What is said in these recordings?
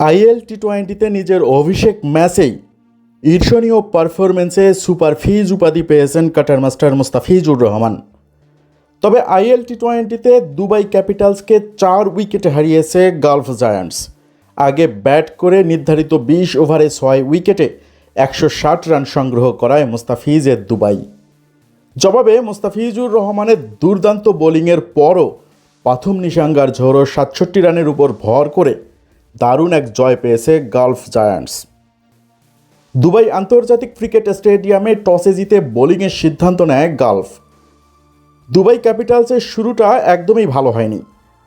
IL টি টোয়েন্টিতে নিজের অভিষেক ম্যাচেই ঈর্ষণীয় পারফরমেন্সে সুপার ফিজ উপাধি পেয়েছেন কাটার মাস্টার মুস্তাফিজুর রহমান। তবে আইএল টি টোয়েন্টিতে দুবাই ক্যাপিটালসকে চার উইকেটে হারিয়েছে গালফ জায়ান্টস। আগে ব্যাট করে নির্ধারিত বিশ ওভারে ছয় উইকেটে একশো ষাট রান সংগ্রহ করায় মুস্তাফিজের দুবাই। জবাবে মুস্তাফিজুর রহমানের দুর্দান্ত বোলিংয়ের পরও প্রথম নিশাঙ্গার ঝোড়ো সাতষট্টি রানের উপর ভর করে দারুণ এক জয় পেয়েছে গালফ জায়ান্টস। দুবাই আন্তর্জাতিক ক্রিকেট স্টেডিয়ামে টসে জিতে বোলিংয়ের সিদ্ধান্ত নেয় গালফ। দুবাই ক্যাপিটালসের শুরুটা একদমই ভালো হয়নি,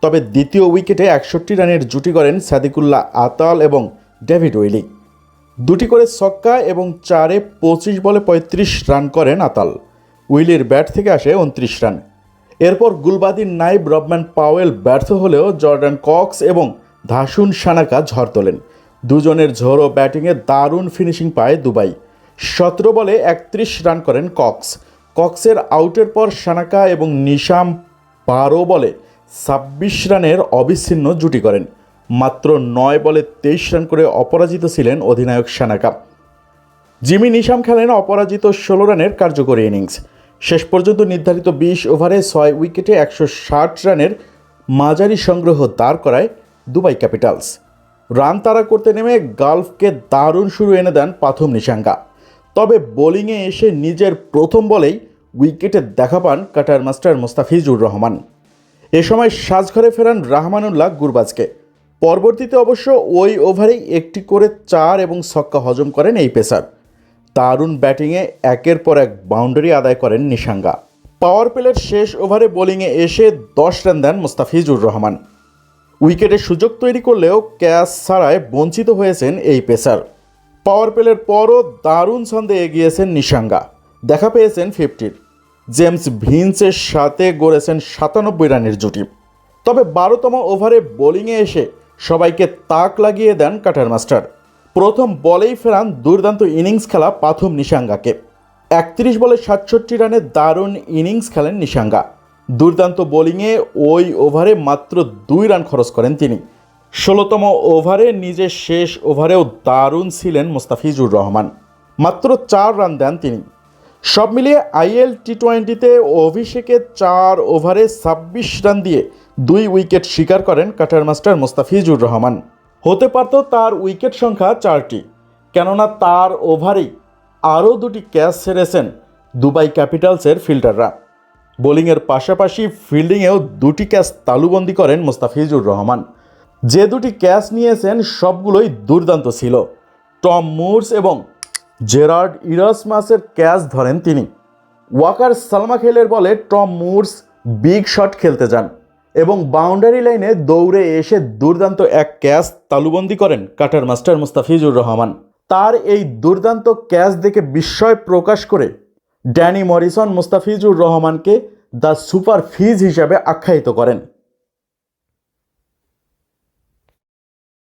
তবে দ্বিতীয় উইকেটে একষট্টি রানের জুটি করেন সাদিকুল্লাহ আতাল এবং ডেভিড উইলি। দুটি করে ছক্কা এবং চারে পঁচিশ বলে পঁয়ত্রিশ রান করেন আতাল। উইলির ব্যাট থেকে আসে উনত্রিশ রান। এরপর গুলবাদির নাইব রবম্যান পাওয়েল ব্যর্থ হলেও জর্ডান কক্স এবং ধাসুন সানাকা ঝড় তোলেন। দুজনের ঝোড়ো ব্যাটিংয়ে দারুণ ফিনিশিং পায় দুবাই। সতেরো বলে একত্রিশ রান করেন কক্স। কক্সের আউটের পর সানাকা এবং নিশাম বারো বলে ছাব্বিশ রানের অবিচ্ছিন্ন জুটি করেন। মাত্র নয় বলে তেইশ রান করে অপরাজিত ছিলেন অধিনায়ক সানাকা। জিমি নিশাম খেলেন অপরাজিত ষোলো রানের কার্যকরী ইনিংস। শেষ পর্যন্ত নির্ধারিত বিশ ওভারে ছয় উইকেটে একশো ষাট রানের মাঝারি সংগ্রহ দাঁড় করায় দুবাই ক্যাপিটালস। রান তাড়া করতে নেমে গালফকে দারুণ শুরু এনে দেন প্রথম নিশাঙ্গা তবে বোলিংয়ে এসে নিজের প্রথম বলেই উইকেটে দেখা পান কাটার মাস্টার মোস্তাফিজুর রহমান। এ সময় সাজঘরে ফেরান রাহমানুল্লাহ গুরবাজকে। পরবর্তীতে অবশ্য ওই ওভারেই একটি করে চার এবং ছক্কা হজম করেন এই পেসার। দারুণ ব্যাটিংয়ে একের পর এক বাউন্ডারি আদায় করেন নিশাঙ্গা পাওয়ার প্লের শেষ ওভারে বোলিংয়ে এসে দশ রান দেন মোস্তাফিজুর রহমান। উইকেটের সুযোগ তৈরি করলেও ক্যাচ ছাড়ায় বঞ্চিত হয়েছেন এই পেসার। পাওয়ার প্লের পরও দারুণ ছন্দে এগিয়েছেন নিশাঙ্গা দেখা পেয়েছেন ফিফটির। জেমস ভিন্সের সাথে গড়েছেন সাতানব্বই রানের জুটি। তবে বারোতম ওভারে বোলিংয়ে এসে সবাইকে তাক লাগিয়ে দেন কাটার মাস্টার। প্রথম বলেই ফেরান দুর্দান্ত ইনিংস খেলা প্রথম নিশাঙ্গাকে একত্রিশ বলে সাতষট্টি রানে দারুণ ইনিংস খেলেন নিশাঙ্গা দুর্দান্ত বোলিংয়ে ওই ওভারে মাত্র দুই রান খরচ করেন তিনি। ষোলোতম ওভারে নিজের শেষ ওভারেও দারুণ ছিলেন মুস্তাফিজুর রহমান। মাত্র চার রান দেন তিনি। সব মিলিয়ে আইএল টি টোয়েন্টিতে অভিষেকের চার ওভারে ছাব্বিশ রান দিয়ে দুই উইকেট শিকার করেন কাটার মাস্টার মোস্তাফিজুর রহমান। হতে পারত তার উইকেট সংখ্যা চারটি, কেননা তার ওভারেই আরও দুটি ক্যাচ ছেড়েছেন দুবাই ক্যাপিটালসের ফিল্ডাররা। বোলিংয়ের পাশাপাশি ফিল্ডিংয়েও দুটি ক্যাচ তালুবন্দি করেন মোস্তাফিজুর রহমান। যে দুটি ক্যাচ নিয়েছেন, সবগুলোই দুর্দান্ত ছিল। টম মুরস এবং জেরার্ড ইরাসমাসের ক্যাচ ধরেন তিনি। ওয়াকার সালমা খেলের বলে টম মুরস বিগ শট খেলতে যান এবং বাউন্ডারি লাইনে দৌড়ে এসে দুর্দান্ত এক ক্যাচ তালুবন্দি করেন কাটার মাস্টার মুস্তাফিজুর রহমান। তার এই দুর্দান্ত ক্যাচ দেখে বিস্ময় প্রকাশ করে ড্যানি মরিসন মুস্তাফিজুর রহমানকে দ্য সুপার ফিজ হিসাবে আখ্যায়িত করেন।